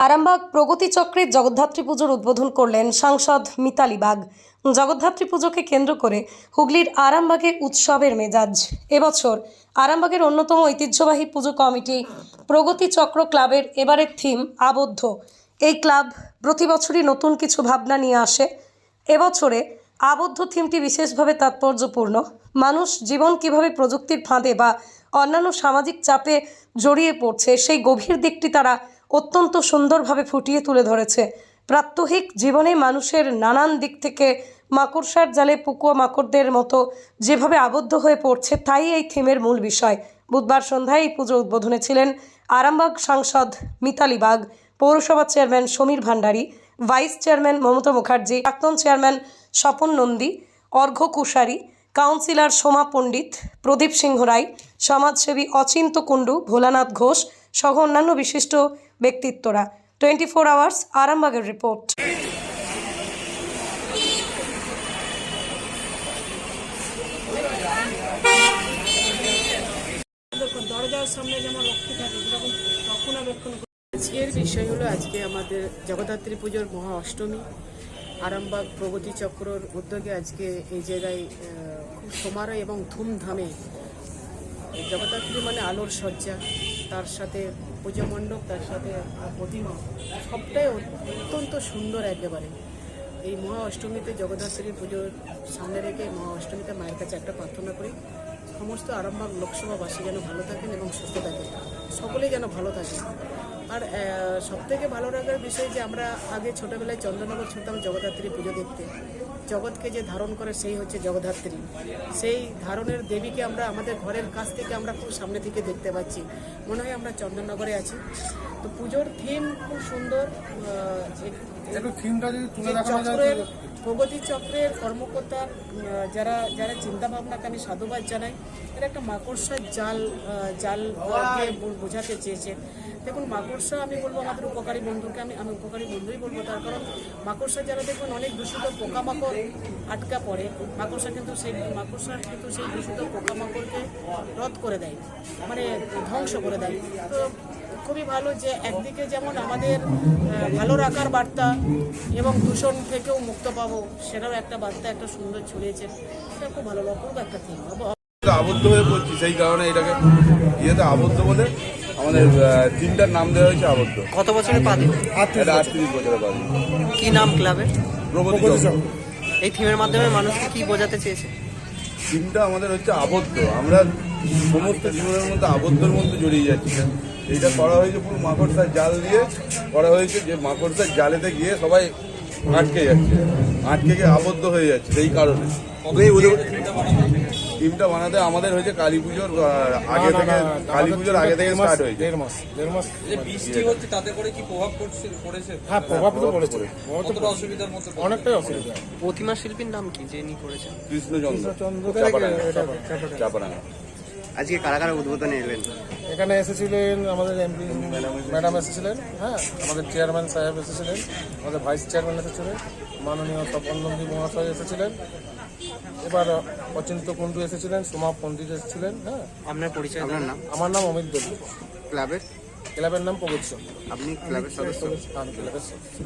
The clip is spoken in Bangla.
আরামবাগ প্রগতি চক্রের জগদ্ধাত্রী পুজোর উদ্বোধন করলেন সাংসদ মিতালি বাগ। জগদ্ধাত্রী পুজোকে কেন্দ্র করে হুগলির আরামবাগে উৎসবের মেজাজ। এবছর আরামবাগের অন্যতম ঐতিহ্যবাহী পুজো কমিটি প্রগতি চক্র ক্লাবের এবারের থিম আবদ্ধ। এই ক্লাব প্রতি বছরই নতুন কিছু ভাবনা নিয়ে আসে। এবছরে আবদ্ধ থিমটি বিশেষভাবে তাৎপর্যপূর্ণ। মানুষ জীবন কীভাবে প্রযুক্তির ফাঁদে বা অন্যান্য সামাজিক চাপে জড়িয়ে পড়ছে সেই গভীর দিকটি তারা অত্যন্ত সুন্দরভাবে ফুটিয়ে তুলে ধরেছে। প্রাত্যহিক জীবনে মানুষের নানান দিক থেকে মাকড়সার জালে পুকুয়া মাকড়দের মতো যেভাবে আবদ্ধ হয়ে পড়ছে, তাই এই থিমের মূল বিষয়। বুধবার সন্ধ্যায় এই পুজো উদ্বোধনে ছিলেন আরামবাগ সাংসদ মিতালি বাগ পৌরসভার chairman Samir Bhandari, vice chairman Mamata Mukherjee, প্রাক্তন চেয়ারম্যান স্বপন নন্দী অর্ঘ্য কুশারী, কাউন্সিলর সোমা পণ্ডিত, প্রদীপ সিংহ রায়, সমাজসেবী অচিন্ত কুণ্ডু, ভোলানাথ ঘোষ সহ অন্যান্য বিশিষ্ট ব্যক্তিত্বরা। টোয়েন্টি ফোর আওয়ার্স আরামবাগের রিপোর্ট দরজার সামনে যেমন রক্ষী থাকে সেরকম রক্ষণাবেক্ষণ করে। আজকের বিষয় হলো আজকে আমাদের জগদ্ধাত্রী পুজোর মহা অষ্টমী। আরামবাগ প্রগতি চক্রর উদ্যোগে আজকে এই জায়গায় খুব সমারোহ এবং ধুমধামে। এই জগদ্ধাত্রী মানে আলোর সজ্জা। তার সাথে পুজো মণ্ডপ, তার সাথে প্রতিমা, সবটাই অত্যন্ত সুন্দর একেবারে। এই মহা অষ্টমীতে জগদ্ধাত্রী পুজোর সামনে রেখে মহা অষ্টমীতে মায়ের কাছে একটা প্রার্থনা করি, সমস্ত আরামবাগ লোকসভাবাসী যেন ভালো থাকেন এবং সুস্থ থাকেন। সকলেই যেন ভালো থাকে আর সবথেকে ভালো লাগার বিষয় যে আমরা আগে ছোটোবেলায় চন্দ্রনগর ছুটতাম জগদ্ধাত্রী পুজো দেখতে। জগৎকে যে ধারণ করে সেই হচ্ছে জগদ্ধাত্রী। সেই ধারণের দেবীকে আমরা আমাদের ঘরের কাছ থেকে আমরা খুব সামনে থেকে দেখতে পাচ্ছি। মনে হয় আমরা চন্দ্রনগরে আছি। তো পুজোর থিম খুব সুন্দর একটু থিমটা যদি তুলে এই যায় চক্রের প্রগতি চক্রের কর্মকর্তা যারা যারা চিন্তা ভাবনাকে আমি সাধুবাদ জানাই এটা একটা মাকড়সার জাল জাল বোঝাতে চেয়েছেন দেখুন মাকড়সা আমি বলব আমাদের উপকারী বন্ধুকে আমি আমি উপকারী বন্ধুই বলব তার কারণ মাকড়সা যারা দেখবেন অনেক দূষিত পোকামাকড় আটকা পড়ে মাকড়সা কিন্তু সেই মাকড়সা কিন্তু সেই দূষিত পোকামাকড়কে রদ করে দেয় মানে ধ্বংস করে দেয়। তো খুবই ভালো যে একদিকে যেমন আমাদের ভালো রাখার বার্তা এবং দূষণ থেকেও মুক্ত পাবো সেটাও একটা বার্তা একটা সুন্দর ছড়িয়েছে। এটা খুব ভালো অপূর্ব একটা থিম আবদ্ধ হয়ে পড়ছি সেই কারণে এটাকে ইয়েতে আবদ্ধ বলে আমাদের তিনটার নাম দেওয়া হয়েছে আবদ্ধ। কত বছরের পা দিল? এটা আটত্রিশ বছরের বাড়ি কি নাম ক্লাবের? প্রগতি চক্র। এই থিমের মাধ্যমে মানুষকে কি বোঝাতে চেয়েছে? তিনটা আমাদের হচ্ছে আবদ্ধ। আমরা সমস্ত জীবনের মধ্যে আবদ্ধর মধ্যে জড়িয়ে যাচ্ছি। এইটা করা হয়েছে পুরো মাকড়সার জাল দিয়ে করা হয়েছে যে মাকড়সার জালেতে গিয়ে সবাই আটকে যাচ্ছে। আটকে গিয়ে আবদ্ধ হয়ে যাচ্ছে সেই কারণে। টিমটা বানাতে আমাদের হয়েছে কালী পুজোর আগে থেকে কালী পুজোর আগে থেকে স্টার্ট হয়েছে। দেড় মাস দেড় মাস। বৃষ্টি হচ্ছে তাতে করে কি প্রভাব পড়ছে পড়েছে? হ্যাঁ প্রভাব তো পড়েছে। কতটা অসুবিধার মধ্যে অনেকটাই অসুবিধা। প্রতিমা শিল্পীর নাম কি যিনি করেছেন? কৃষ্ণচন্দ্র। চন্দ্র চাপাডাঙ্গা। আজকে কারা কারা উদ্বোধনে এলেন? এখানে এসেছিলেন আমাদের এমপি ম্যাডাম এসেছিলেন হ্যাঁ? আমাদের চেয়ারম্যান সাহেব এসেছিলেন আমাদের ভাইস চেয়ারম্যান এসেছিলেন মাননীয় স্বপন নন্দী মহাশয় এসেছিলেন এবার অচিন্ত কুণ্ডু এসেছিলেন সোমা পণ্ডিত এসেছিলেন হ্যাঁ? আপনার পরিচয় আপনার নাম? আমার নাম অমিত দেবী ক্লাবের? ক্লাবের নাম প্রগতি আপনি ক্লাবের সদস্য? আমি ক্লাবের সদস্য।